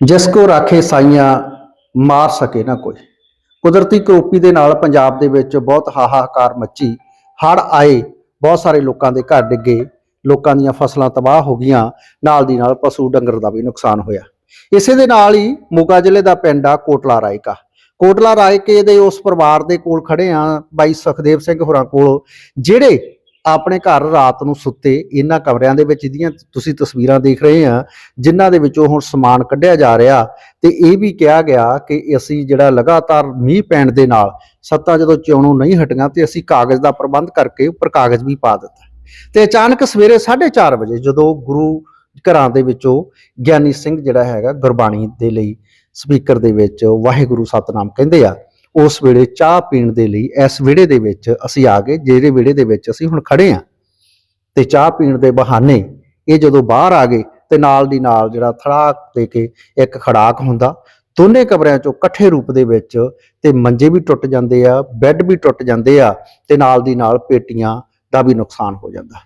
ਜਿਸ ਕੋ ਰਾਖੇ ਸਾਈਆਂ ਮਾਰ ਸਕੇ ਨਾ ਕੋਈ। ਕੁਦਰਤੀ ਕਰੋਪੀ ਦੇ ਨਾਲ ਪੰਜਾਬ ਦੇ ਵਿੱਚ ਬਹੁਤ ਹਾਹਾਕਾਰ ਮੱਚੀ। ਹੜ ਆਏ, ਬਹੁਤ ਸਾਰੇ ਲੋਕਾਂ ਦੇ ਘਰ ਡਿੱਗੇ। ਲੋਕਾਂ ਦੀਆਂ ਫਸਲਾਂ ਤਬਾਹ ਹੋ ਗਈਆਂ। ਨਾਲ ਦੀ ਨਾਲ ਪਸ਼ੂ ਡੰਗਰ ਦਾ ਵੀ ਨੁਕਸਾਨ ਹੋਇਆ। ਇਸੇ ਦੇ ਨਾਲ ਹੀ ਮੋਗਾ ਜ਼ਿਲ੍ਹੇ ਦਾ ਪਿੰਡ ਆ ਕੋਟਲਾ ਰਾਏਕਾ। ਕੋਟਲਾ ਰਾਏਕੇ ਦੇ ਉਸ ਪਰਿਵਾਰ ਦੇ ਕੋਲ ਖੜੇ ਆ ਬਾਈ ਸੁਖਦੇਵ ਸਿੰਘ ਹੋਰਾਂ ਕੋਲ, ਜਿਹੜੇ ਆਪਣੇ ਘਰ ਰਾਤ ਨੂੰ ਸੁੱਤੇ ਇਹਨਾਂ ਕਮਰਿਆਂ ਦੇ ਵਿੱਚ ਜਿਹਦੀਆਂ ਤੁਸੀਂ ਤਸਵੀਰਾਂ ਦੇਖ ਰਹੇ ਆ ਜਿਨ੍ਹਾਂ ਦੇ ਵਿੱਚੋਂ ਹੁਣ ਸਮਾਨ ਕੱਢਿਆ ਜਾ ਰਿਹਾ ਤੇ ਇਹ ਵੀ ਕਿਹਾ ਗਿਆ ਕਿ ਅਸੀਂ ਜਿਹੜਾ ਲਗਾਤਾਰ ਮੀਂਹ ਪੈਣ ਦੇ ਨਾਲ ਸੱਤਾ ਜਦੋਂ ਚੋਣੋਂ ਨਹੀਂ ਹਟੀਆਂ ਤੇ ਅਸੀਂ ਕਾਗਜ਼ ਦਾ ਪ੍ਰਬੰਧ ਕਰਕੇ ਉੱਪਰ ਕਾਗਜ਼ ਵੀ ਪਾ ਦਿੱਤਾ। ਤੇ ਅਚਾਨਕ ਸਵੇਰੇ 4:30 ਵਜੇ ਜਦੋਂ ਗੁਰੂ ਘਰਾਂ ਦੇ ਵਿੱਚੋਂ ਗਿਆਨੀ ਸਿੰਘ ਜਿਹੜਾ ਹੈਗਾ ਗੁਰਬਾਣੀ ਦੇ ਲਈ ਸਪੀਕਰ ਦੇ ਵਿੱਚ ਵਾਹਿਗੁਰੂ ਸਤਨਾਮ ਕਹਿੰਦੇ ਆ ਉਸ ਵੇਲੇ ਚਾਹ ਪੀਣ ਦੇ ਲਈ ਇਸ ਵਿਹੜੇ ਦੇ ਵਿੱਚ ਅਸੀਂ ਆ ਗਏ, ਜਿਹੜੇ ਵਿਹੜੇ ਦੇ ਵਿੱਚ ਅਸੀਂ ਹੁਣ ਖੜੇ ਆ ਤੇ ਚਾਹ ਪੀਣ ਦੇ ਬਹਾਨੇ ਇਹ ਜਦੋਂ ਬਾਹਰ ਆ ਗਏ ਤੇ ਨਾਲ ਦੀ ਨਾਲ ਜਿਹੜਾ ਥੜਾਕ ਦੇ ਕੇ ਇੱਕ ਖੜਾਕ ਹੁੰਦਾ, ਦੋਨੇ ਕਮਰਿਆਂ ਚੋਂ ਇਕੱਠੇ ਰੂਪ ਦੇ ਵਿੱਚ ਤੇ ਮੰਜੇ ਵੀ ਟੁੱਟ ਜਾਂਦੇ ਆ, ਬੈੱਡ ਵੀ ਟੁੱਟ ਜਾਂਦੇ ਆ ਤੇ ਨਾਲ ਦੀ ਨਾਲ ਪੇਟੀਆਂ ਦਾ ਵੀ ਨੁਕਸਾਨ ਹੋ ਜਾਂਦਾ।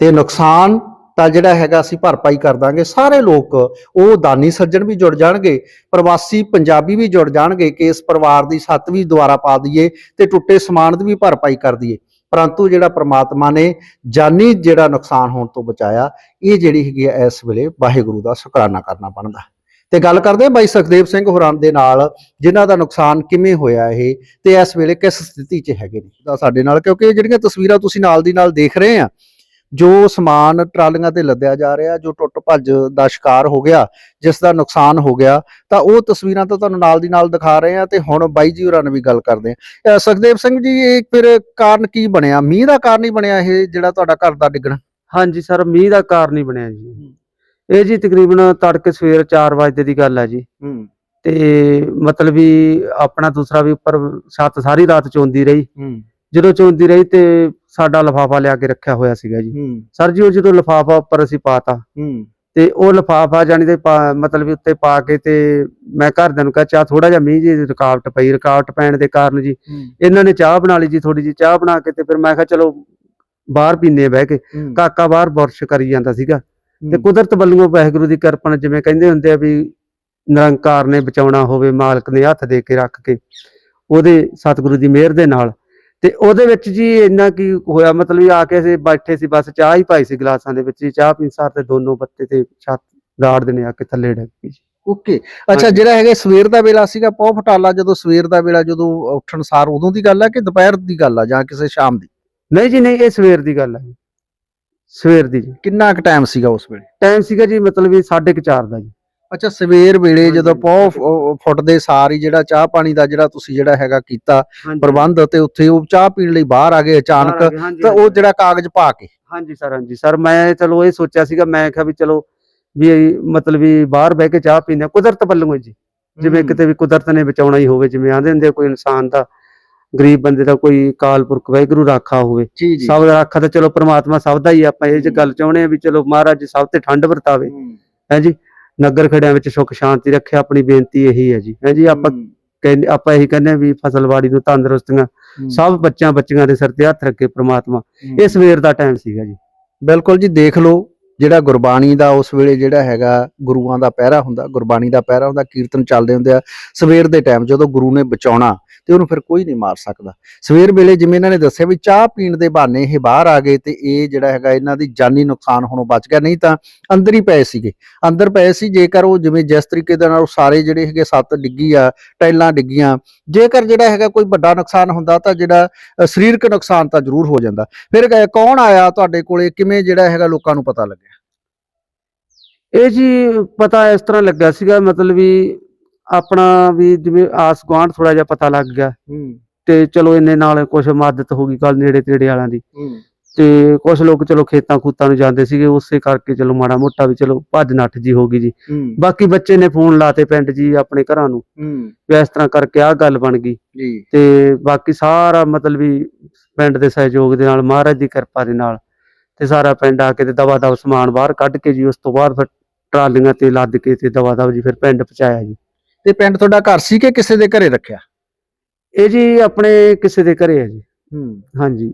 ਤੇ ਨੁਕਸਾਨ ਤਾਂ ਜਿਹੜਾ ਹੈਗਾ ਅਸੀਂ ਭਰਪਾਈ ਕਰ ਦਾਂਗੇ। ਸਾਰੇ ਲੋਕ ਉਹ ਦਾਨੀ ਸੱਜਣ ਵੀ ਜੁੜ ਜਾਣਗੇ, ਪ੍ਰਵਾਸੀ ਪੰਜਾਬੀ ਵੀ ਜੁੜ ਜਾਣਗੇ ਕਿ ਇਸ ਪਰਿਵਾਰ ਦੀ ਛੱਤ ਵੀ ਦੁਆਰਾ ਪਾ ਦਈਏ ਤੇ ਟੁੱਟੇ ਸਮਾਨ ਦੀ ਵੀ ਭਰਪਾਈ ਕਰ ਦਈਏ। ਪਰੰਤੂ ਜਿਹੜਾ ਪ੍ਰਮਾਤਮਾ ਨੇ ਜਾਨੀ ਜਿਹੜਾ ਨੁਕਸਾਨ ਹੋਣ ਤੋਂ ਬਚਾਇਆ, ਇਹ ਜਿਹੜੀ ਹੈਗੀ ਹੈ ਇਸ ਵੇਲੇ ਵਾਹਿਗੁਰੂ ਦਾ ਸ਼ੁਕਰਾਨਾ ਕਰਨਾ ਬਣਦਾ। ਤੇ ਗੱਲ ਕਰਦੇ ਹਾਂ ਬਾਈ ਸੁਖਦੇਵ ਸਿੰਘ ਹੋਰਾਂ ਦੇ ਨਾਲ, ਜਿਨ੍ਹਾਂ ਦਾ ਨੁਕਸਾਨ ਕਿਵੇਂ ਹੋਇਆ ਇਹ ਤੇ ਇਸ ਵੇਲੇ ਕਿਸ ਸਥਿਤੀ 'ਚ ਹੈਗੇ ਨੇ। ਦਾ ਸਾਡੇ ਨਾਲ ਕਿਉਂਕਿ ਜਿਹੜੀਆਂ ਤਸਵੀਰਾਂ ਤੁਸੀਂ ਨਾਲ ਦੀ ਨਾਲ ਦੇਖ ਰਹੇ ਆ ਜੋ ਸਮਾਨ ਟਰਾਲੀਆਂ ਤੇ ਲੱਦਿਆ ਜਾ ਰਿਹਾ ਜੋ ਟੁੱਟ ਭੱਜ ਦਾ ਸ਼ਿਕਾਰ ਹੋ ਗਿਆ ਜਿਸ ਦਾ ਨੁਕਸਾਨ ਹੋ ਗਿਆ ਤਾਂ ਉਹ ਤਸਵੀਰਾਂ ਤਾਂ ਤੁਹਾਨੂੰ ਨਾਲ ਦੀ ਨਾਲ ਦਿਖਾ ਰਹੇ ਆ ਤੇ ਹੁਣ ਬਾਈ ਜੀ ਹੋਰਾਂ ਨਾਲ ਵੀ ਗੱਲ ਕਰਦੇ ਆ ਸੁਖਦੇਵ ਸਿੰਘ ਜੀ ਇਹ ਫਿਰ ਕਾਰਨ ਕੀ ਬਣਿਆ? ਮੀਂਹ ਦਾ ਕਾਰਨ ਹੀ ਬਣਿਆ ਇਹ ਜਿਹੜਾ ਤੁਹਾਡਾ ਘਰ ਦਾ ਡਿੱਗਣਾ? ਹਾਂਜੀ ਸਰ ਮੀਂਹ ਦਾ ਕਾਰਨ ਹੀ ਬਣਿਆ ਜੀ। ਇਹ ਜੀ ਤਕਰੀਬਨ ਤੜਕੇ ਸਵੇਰ 4 ਵਜੇ ਦੀ ਗੱਲ ਹੈ ਜੀ। ਹੂੰ। ਤੇ ਮਤਲਬ ਵੀ ਆਪਣਾ ਦੂਸਰਾ ਵੀ ਉੱਪਰ ਛੱਤ ਸਾਰੀ ਰਾਤ ਚੋਂਦੀ ਰਹੀ। ਜਦੋਂ ਚੋਂਦੀ ਰਹੀ ਤੇ ਸਾਡਾ ਲਫਾਫਾ ਲਿਆ ਕੇ ਰੱਖਿਆ ਹੋਇਆ ਸੀਗਾ ਜੀ। ਸਰ ਜੀ ਉਹ ਜਦੋਂ ਲਫਾਫਾ ਉੱਪਰ ਅਸੀਂ ਪਾਤਾ ਤੇ ਉਹ ਲਫਾਫਾ ਜਾਨੀ ਤੇ ਮਤਲਬ ਉੱਤੇ ਪਾ ਕੇ ਤੇ ਮੈਂ ਘਰਦਿਆਂ ਨੂੰ ਕਿਹਾ ਚਾਹ ਥੋੜਾ ਜਿਹਾ ਮੀਂਹ ਜੀ ਰੁਕਾਵਟ ਪਈ ਰੁਕਾਵਟ ਪੈਣ ਦੇ ਕਾਰਨ ਜੀ। ਇਹਨਾਂ ਨੇ ਚਾਹ ਬਣਾ ਲਈ ਜੀ ਥੋੜੀ ਜੀ ਚਾਹ ਬਣਾ ਕੇ ਤੇ ਫਿਰ ਮੈਂ ਕਿਹਾ ਚਲੋ ਬਾਹਰ ਪੀਨੇ ਬਹਿ ਕੇ। ਕਾਕਾ ਬਾਹਰ ਬੁਰਸ਼ ਕਰੀ ਜਾਂਦਾ ਸੀਗਾ। ਤੇ। ਕੁਦਰਤ ਵੱਲੋਂ ਵਾਹਿਗੁਰੂ ਦੀ ਕਿਰਪਾ ਨਾਲ ਜਿਵੇਂ ਕਹਿੰਦੇ ਹੁੰਦੇ ਆ ਵੀ ਨਿਰੰਕਾਰ ਨੇ ਬਚਾਉਣਾ ਹੋਵੇ ਮਾਲਕ ਨੇ ਹੱਥ ਦੇ ਕੇ ਰੱਖ ਕੇ ਉਹਦੇ ਸਤਿਗੁਰੂ ਦੀ ਮਿਹਰ ਦੇ ਨਾਲ ਤੇ ਉਹਦੇ ਵਿੱਚ ਜੀ ਇੰਨਾ ਕੀ ਹੋਇਆ ਮਤਲਬ ਵੀ ਆ ਕੇ ਅਸੀਂ ਬੈਠੇ ਸੀ ਬਸ ਚਾਹ ਹੀ ਪਾਈ ਸੀ ਗਲਾਸਾਂ ਦੇ ਵਿੱਚ ਜੀ ਚਾਹ ਪੀਣ ਸਾਰ ਤੇ ਦੋਨੋਂ ਬੱਤੇ ਤੇ ਛੱਤ ਦਾੜ ਦੇ ਨੇ ਆ ਕੇ ਥੱਲੇ ਡਿੱਗ ਪਈ ਜੀ। ਓਕੇ। ਅੱਛਾ। ਜਿਹੜਾ ਹੈਗਾ ਸਵੇਰ ਦਾ ਵੇਲਾ ਸੀਗਾ ਪੌ ਫਟਾਲਾ ਜਦੋਂ ਸਵੇਰ ਦਾ ਵੇਲਾ ਜਦੋਂ ਉੱਠਣ ਸਾਰ ਉਦੋਂ ਦੀ ਗੱਲ ਹੈ ਕਿ ਦੁਪਹਿਰ ਦੀ ਗੱਲ ਆ ਜਾਂ ਕਿਸੇ ਸ਼ਾਮ ਦੀ? ਨਹੀਂ ਜੀ ਨਹੀਂ ਇਹ ਸਵੇਰ ਦੀ ਗੱਲ ਹੈ। ਸਵੇਰ ਦੀ ਜੀ। ਕਿੰਨਾ ਕੁ ਟਾਈਮ ਸੀਗਾ ਉਸ ਵੇਲੇ? ਟਾਈਮ ਸੀਗਾ ਜੀ ਮਤਲਬ ਵੀ 4:30 ਦਾ ਜੀ। ਅੱਛਾ ਸਵੇਰ ਵੇਲੇ ਜਦੋਂ ਪੌ ਹਾਂਜੀ। ਫ- ਫੁੱਟਦੇ ਸਾਰ ਹੀ ਜਿਹੜਾ ਚਾਹ ਪਾਣੀ ਦਾ ਜਿਹੜਾ ਤੁਸੀਂ ਜਿਹੜਾ ਹੈਗਾ ਕੀਤਾ ਪ੍ਰਬੰਧ ਤੇ ਉੱਥੇ ਉਹ ਚਾਹ ਪੀਣ ਲਈ ਬਾਹਰ ਆ ਗਏ ਅਚਾਨਕ ਤਾਂ ਉਹ। ਜਿਹੜਾ ਕਾਗਜ਼ ਪਾ ਕੇ। ਹਾਂਜੀ ਸਰ ਹਾਂਜੀ ਸਰ ਮੈਂ ਚਲੋ ਇਹ ਸੋਚਿਆ ਸੀਗਾ ਮੈਂ ਕਿਹਾ ਵੀ ਚਲੋ ਵੀ ਮਤਲਬ ਵੀ ਬਾਹਰ ਬਹਿ ਕੇ ਚਾਹ ਪੀਂਦੇ ਕੁਦਰਤ ਵੱਲੋਂ ਜੀ। ਜਿਵੇਂ। ਕਿਤੇ ਵੀ ਕੁਦਰਤ ਨੇ ਬਚਾਉਣਾ ਹੀ ਹੋਵੇ ਜਿਵੇਂ ਆਂਦੇ ਹੁੰਦੇ ਕੋਈ ਇਨਸਾਨ ਦਾ ਗਰੀਬ ਬੰਦੇ ਦਾ ਕੋਈ ਕਾਲਪੁਰਖ ਵਾਹਿਗੁਰੂ ਰਾਖਾ ਹੋਵੇ। ਸਭ ਦਾ ਰਾਖਾ ਤਾਂ ਚਲੋ ਪ੍ਰਮਾਤਮਾ ਸਭ ਦਾ ਹੀ ਆਪਾਂ ਇਹ ਜੇ। ਗੱਲ ਚਾਹੁੰਦੇ ਆ ਵੀ ਚਲੋ ਮਹਾਰਾਜ ਸਭ ਤੇ ਠੰਡ ਵਰਤਾਵੇ। ਹੂੰ, ਹੈ ਜੀ? ਨਗਰ ਖੜਿਆਂ ਵਿੱਚ ਸੁੱਖ ਸ਼ਾਂਤੀ ਰੱਖੇ ਆਪਣੀ ਬੇਨਤੀ ਇਹੀ ਹੈ ਜੀ। ਹੈ ਜੀ ਆਪਾਂ ਕਹਿੰਦੇ ਆਪਾਂ ਇਹੀ ਕਹਿੰਦੇ ਆ ਵੀ ਫਸਲਵਾੜੀ ਨੂੰ ਤੰਦਰੁਸਤੀਆਂ ਸਭ ਬੱਚਿਆਂ ਬੱਚੀਆਂ ਦੇ ਸਿਰ ਤੇ ਹੱਥ ਰੱਖੇ ਪ੍ਰਮਾਤਮਾ। ਇਹ ਸਵੇਰ ਦਾ ਟਾਈਮ ਸੀਗਾ ਜੀ। ਬਿਲਕੁਲ ਜੀ ਦੇਖ ਲਓ ਜਿਹੜਾ ਗੁਰਬਾਣੀ ਦਾ ਉਸ ਵੇਲੇ ਜਿਹੜਾ ਹੈਗਾ ਗੁਰੂਆਂ ਦਾ ਪਹਿਰਾ ਹੁੰਦਾ ਗੁਰਬਾਣੀ ਦਾ ਪਹਿਰਾ ਹੁੰਦਾ ਕੀਰਤਨ ਚੱਲਦੇ ਹੁੰਦੇ ਆ। ਸਵੇਰ ਦੇ ਟਾਈਮ ਜਦੋਂ ਗੁਰੂ ਨੇ ਬਚਾਉਣਾ ਤੇ ਉਹਨੂੰ ਫਿਰ ਕੋਈ ਨਹੀਂ ਮਾਰ ਸਕਦਾ। ਸਵੇਰ ਵੇਲੇ ਜਿਵੇਂ ਇਹਨਾਂ ਨੇ ਦੱਸਿਆ ਵੀ ਚਾਹ ਪੀਣ ਦੇ ਬਹਾਨੇ ਇਹ ਬਾਹਰ ਆ ਗਏ ਤੇ ਇਹ ਜਿਹੜਾ ਹੈਗਾ ਇਹਨਾਂ ਦੀ ਜਾਨੀ ਨੁਕਸਾਨ ਹੋਣੋਂ ਬਚ ਗਿਆ। ਨਹੀਂ ਤਾਂ ਅੰਦਰ ਹੀ ਪਏ ਸੀਗੇ। ਅੰਦਰ ਪਏ ਸੀ, ਜੇਕਰ ਉਹ ਜਿਵੇਂ ਜਿਸ ਤਰੀਕੇ ਦੇ ਨਾਲ ਉਹ ਸਾਰੇ ਜਿਹੜੇ ਹੈਗੇ ਸੱਤ ਡਿੱਗੀ ਆ ਟਾਈਲਾਂ ਡਿੱਗੀਆਂ, ਜੇਕਰ ਜਿਹੜਾ ਹੈਗਾ ਕੋਈ ਵੱਡਾ ਨੁਕਸਾਨ ਹੁੰਦਾ ਤਾਂ ਜਿਹੜਾ ਸਰੀਰਕ ਨੁਕਸਾਨ ਤਾਂ ਜ਼ਰੂਰ ਹੋ ਜਾਂਦਾ। ਫਿਰ ਕੌਣ ਆਇਆ ਤੁਹਾਡੇ ਕੋਲੇ? ਕਿਵੇਂ ਜਿਹੜਾ ਹੈਗਾ ਲੋਕਾਂ ਨੂੰ ਪਤਾ ਲੱਗਿਆ? ਇਹ ਜੀ ਪਤਾ ਇਸ ਤਰ੍ਹਾਂ ਲੱਗਾ ਸੀਗਾ, ਮਤਲਬ ਵੀ ਆਪਣਾ ਵੀ ਜਿਵੇਂ ਆਸ ਗੁਆਂਢ ਥੋੜਾ ਜਿਹਾ ਪਤਾ ਲੱਗ ਗਿਆ। ਤੇ ਚਲੋ ਇੰਨੇ ਨਾਲ ਕੁਝ ਮਦਦ ਹੋ ਗਈ ਕੱਲ ਨੇੜੇ ਤੇੜੇ ਵਾਲਿਆਂ ਦੀ। ਤੇ ਕੁਝ ਲੋਕ ਚਲੋ ਖੇਤਾਂ ਖੂਤਾਂ ਨੂੰ ਜਾਂਦੇ ਸੀਗੇ ਉਸੇ ਕਰਕੇ ਚਲੋ ਮਾੜਾ ਮੋਟਾ ਵੀ ਚਲੋ ਭੱਜ ਨੱਠ ਜੀ ਹੋ ਗਈ ਜੀ। ਬਾਕੀ ਬੱਚੇ ਨੇ ਫੋਨ ਲਾਤੇ ਪਿੰਡ ਜੀ ਆਪਣੇ ਘਰਾਂ ਨੂੰ। ਵੀ ਇਸ ਤਰ੍ਹਾਂ ਕਰਕੇ ਆਹ ਗੱਲ ਬਣ ਗਈ। ਤੇ ਬਾਕੀ ਸਾਰਾ ਮਤਲਬ ਵੀ ਪਿੰਡ ਦੇ ਸਹਿਯੋਗ ਦੇ ਨਾਲ ਮਹਾਰਾਜ ਦੀ ਕਿਰਪਾ ਦੇ ਨਾਲ ਤੇ ਸਾਰਾ ਪਿੰਡ ਆ ਕੇ ਤੇ ਦਵਾ ਦਵ ਸਮਾਨ ਬਾਹਰ ਕੱਢ ਕੇ ਜੀ ਉਸ ਤੋਂ ਬਾਅਦ ਫਿਰ ਟਰਾਲੀਆਂ ਤੇ ਲੱਦ ਕੇ ਤੇ ਦਵਾ ਦਵ ਜੀ ਫਿਰ ਪਿੰਡ ਪਹੁੰਚਾਇਆ ਜੀ। ਤੇ ਪਿੰਡ ਤੁਹਾਡਾ ਘਰ ਸੀ ਕਿ ਕਿਸੇ ਦੇ ਘਰੇ ਰੱਖਿਆ? ਇਹ ਜੀ ਆਪਣੇ ਕਿਸੇ ਦੇ ਘਰੇ ਹੈ ਜੀ। ਹੂੰ। ਹਾਂਜੀ।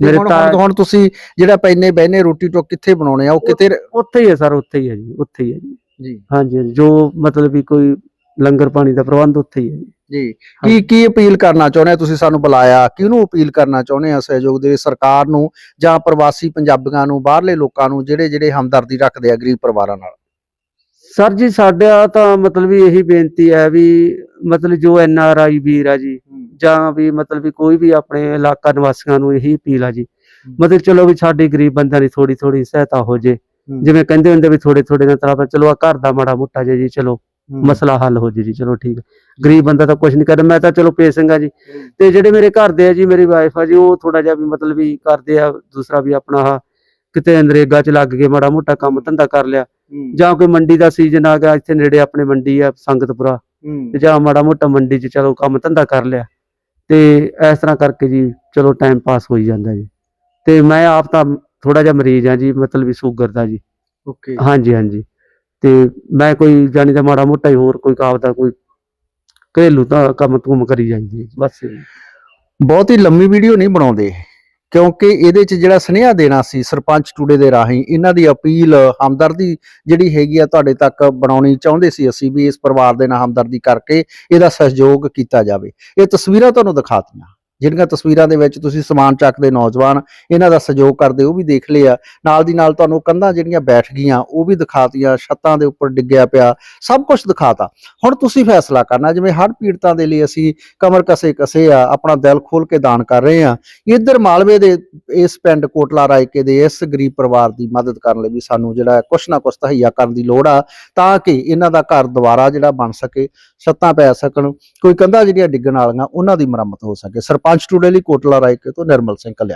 ਮੇਰੇ ਤਾਂ ਹੁਣ ਤੁਸੀਂ ਜਿਹੜਾ ਪੈਨੇ ਬਹਿਨੇ ਰੋਟੀ ਟੋਕ ਕਿੱਥੇ ਬਣਾਉਣੇ ਆ ਉਹ ਕਿਤੇ ਉੱਥੇ ਹੀ ਹੈ ਸਰ ਉੱਥੇ ਹੀ ਹੈ ਜੀ ਉੱਥੇ ਹੀ ਹੈ ਜੀ। ਜੀ। ਹਾਂਜੀ ਜੋ ਮਤਲਬ ਵੀ ਕੋਈ ਲੰਗਰ ਪਾਣੀ ਦਾ ਪ੍ਰਬੰਧ ਉੱਥੇ ਹੀ ਹੈ ਜੀ। ਕੀ ਕੀ ਅਪੀਲ ਕਰਨਾ ਚਾਹੁੰਦੇ ਆ ਤੁਸੀਂ ਸਾਨੂੰ ਬੁਲਾਇਆ? ਕਿਹਨੂੰ ਅਪੀਲ ਕਰਨਾ ਚਾਹੁੰਦੇ ਆ ਸਹਿਯੋਗ ਦੇ ਸਰਕਾਰ ਨੂੰ ਜਾਂ ਪ੍ਰਵਾਸੀ ਪੰਜਾਬੀਆਂ ਨੂੰ ਬਾਹਰਲੇ ਲੋਕਾਂ ਨੂੰ ਜਿਹੜੇ ਜਿਹੜੇ ਹਮਦਰਦੀ ਰੱਖਦੇ ਆ ਗਰੀਬ ਪਰਿਵਾਰਾਂ ਨਾਲ? ਸਰ ਜੀ ਸਾਡਾ ਤਾਂ ਮਤਲਬ ਵੀ ਇਹੀ ਬੇਨਤੀ ਹੈ ਵੀ ਮਤਲਬ ਜੋ ਐਨ ਆਰ ਆਈ ਵੀਰ ਆ ਜੀ ਜਾਂ ਵੀ ਮਤਲਬ ਵੀ ਕੋਈ ਵੀ ਆਪਣੇ ਇਲਾਕਾ ਨਿਵਾਸੀਆਂ ਨੂੰ ਇਹੀ ਅਪੀਲ ਆ ਜੀ। ਮਤਲਬ ਚਲੋ ਵੀ ਸਾਡੇ ਗਰੀਬ ਬੰਦਿਆਂ ਦੀ ਥੋੜੀ ਥੋੜੀ ਸਹਾਇਤਾ ਹੋ ਜੇ। ਜਿਵੇਂ ਕਹਿੰਦੇ ਹੁੰਦੇ ਵੀ ਥੋੜੇ ਥੋੜੇ ਨਾਲ ਤਰ੍ਹਾਂ ਚਲੋ ਆ ਘਰ ਦਾ ਮਾੜਾ ਮੋਟਾ ਜਿਹਾ ਜੀ ਚਲੋ। ਮਸਲਾ ਹੱਲ ਹੋ ਜੇ ਜੀ ਚਲੋ ਠੀਕ ਗਰੀਬ ਬੰਦਾ ਤਾਂ ਕੁਝ ਨਹੀਂ ਕਰਦਾ ਮੈਂ ਤਾਂ ਚਲੋ ਪੇਸ਼ੈਂਟ ਆ ਜੀ। ਤੇ ਜਿਹੜੇ ਮੇਰੇ ਘਰ ਦੇ ਆ ਜੀ ਮੇਰੀ ਵਾਈਫ ਆ ਜੀ ਉਹ ਥੋੜਾ ਜਿਹਾ ਵੀ ਮਤਲਬ ਵੀ ਕਰਦੇ ਆ ਦੂਸਰਾ ਵੀ ਆਪਣਾ ਕਿਤੇ ਨਰੇਗਾ ਚ ਲੱਗ ਕੇ ਮਾੜਾ ਮੋਟਾ ਕੰਮ ਧੰਦਾ ਕਰ ਲਿਆ। ਜਾਂ ਕੋਈ ਮੰਡੀ ਦਾ ਸੀਜ਼ਨ ਆ ਗਿਆ ਇੱਥੇ ਨੇੜੇ ਆਪਣੇ ਮੰਡੀ ਆ ਸੰਗਤਪੁਰਾ। ਤੇ ਜਾਂ ਮਾੜਾ ਮੋਟਾ ਮੰਡੀ 'ਚ ਚਲੋ ਕੰਮ ਧੰਦਾ ਕਰ ਲਿਆ। ਤੇ ਇਸ ਤਰ੍ਹਾਂ ਕਰਕੇ ਜੀ ਚਲੋ ਟਾਈਮ ਪਾਸ ਹੋਈ ਜਾਂਦਾ ਜੀ। ਤੇ ਮੈਂ ਆਪ ਤਾਂ ਥੋੜਾ ਜਿਹਾ ਮਰੀਜ਼ ਆ ਜੀ ਮਤਲਬ ਵੀ ਸ਼ੂਗਰ ਦਾ ਜੀ। ਓਕੇ ਹਾਂਜੀ ਹਾਂਜੀ। ਤੇ ਮੈਂ ਕੋਈ ਜਾਣੀ ਦਾ ਮਾੜਾ ਮੋਟਾ ਹੀ ਹੋਰ ਕੋਈ ਕਾਬ ਦਾ ਕੋਈ ਘਰੇਲੂ ਤਾਂ ਕੰਮ ਤੁਮ ਕਰੀ ਜਾਂਦੀ ਬਸ। ਬਹੁਤ ਹੀ ਲੰਮੀ ਵੀਡੀਓ ਨਹੀਂ ਬਣਾਉਂਦੇ। ਕਿਉਂਕਿ ਇਹਦੇ 'ਚ ਜਿਹੜਾ ਸੁਨੇਹਾ ਦੇਣਾ ਸੀ ਸਰਪੰਚ ਟੂਡੇ ਦੇ ਰਾਹੀਂ, ਇਹਨਾਂ ਦੀ ਅਪੀਲ, ਹਮਦਰਦੀ ਜਿਹੜੀ ਹੈਗੀ ਆ ਤੁਹਾਡੇ ਤੱਕ ਬਣਾਉਣੀ ਚਾਹੁੰਦੇ ਸੀ ਅਸੀਂ ਵੀ ਇਸ ਪਰਿਵਾਰ ਦੇ ਨਾਲ ਹਮਦਰਦੀ ਕਰਕੇ ਇਹਦਾ ਸਹਿਯੋਗ ਕੀਤਾ ਜਾਵੇ। ਇਹ ਤਸਵੀਰਾਂ ਤੁਹਾਨੂੰ ਦਿਖਾਤੀਆਂ। ਜਿਹੜੀਆਂ ਤਸਵੀਰਾਂ ਦੇ ਵਿੱਚ ਤੁਸੀਂ ਸਮਾਨ ਚੱਕਦੇ ਨੌਜਵਾਨ, ਇਹਨਾਂ ਦਾ ਸਹਿਯੋਗ ਕਰਦੇ, ਉਹ ਵੀ ਦੇਖ ਲਿਆ। ਨਾਲ ਦੀ ਨਾਲ ਤੁਹਾਨੂੰ ਕੰਧਾਂ ਜਿਹੜੀਆਂ ਬੈਠ ਗਈਆਂ, ਉਹ ਵੀ ਦਿਖਾਤੀਆਂ, ਛੱਤਾਂ ਦੇ ਉੱਪਰ ਡਿੱਗਿਆ ਪਿਆ, ਸਭ ਕੁਝ ਦਿਖਾਤਾ। ਹੁਣ ਤੁਸੀਂ ਫੈਸਲਾ ਕਰਨਾ, ਜਿਵੇਂ ਹਰ ਪੀੜਤਾਂ ਦੇ ਲਈ ਅਸੀਂ ਕਮਰ ਕਸੇ ਕਸੇ ਆ, ਆਪਣਾ ਦਿਲ ਖੋਲ ਕੇ ਦਾਨ ਕਰ ਰਹੇ ਆ, ਇੱਧਰ ਮਾਲਵੇ ਦੇ ਇਸ ਪਿੰਡ ਕੋਟਲਾ ਰਾਇਕੇ ਦੇ ਇਸ ਗਰੀਬ ਪਰਿਵਾਰ ਦੀ ਮਦਦ ਕਰਨ ਲਈ ਵੀ ਸਾਨੂੰ ਜਿਹੜਾ ਕੁਛ ਨਾ ਕੁਛ ਤਹਈਆ ਕਰਨ ਦੀ ਲੋੜ ਆ, ਤਾਂ ਕਿ ਇਹਨਾਂ ਦਾ ਘਰ ਦੁਬਾਰਾ ਜਿਹੜਾ ਬਣ ਸਕੇ ਛੱਤਾਂ ਪੈ ਸਕਣ, ਕੋਈ ਕੰਧਾਂ ਜਿਹੜੀਆਂ ਡਿੱਗਣ ਵਾਲੀਆਂ, ਉਹਨਾਂ ਦੀ ਮੁਰੰਮਤ ਹੋ ਸਕੇ। ਸਰਪੰਚ ਟੂਡੇ ਲਈ ਕੋਟਲਾ ਰਾਇਕੇ ਤੋਂ ਨਿਰਮਲ ਸਿੰਘ ਕਲਿਆਣ।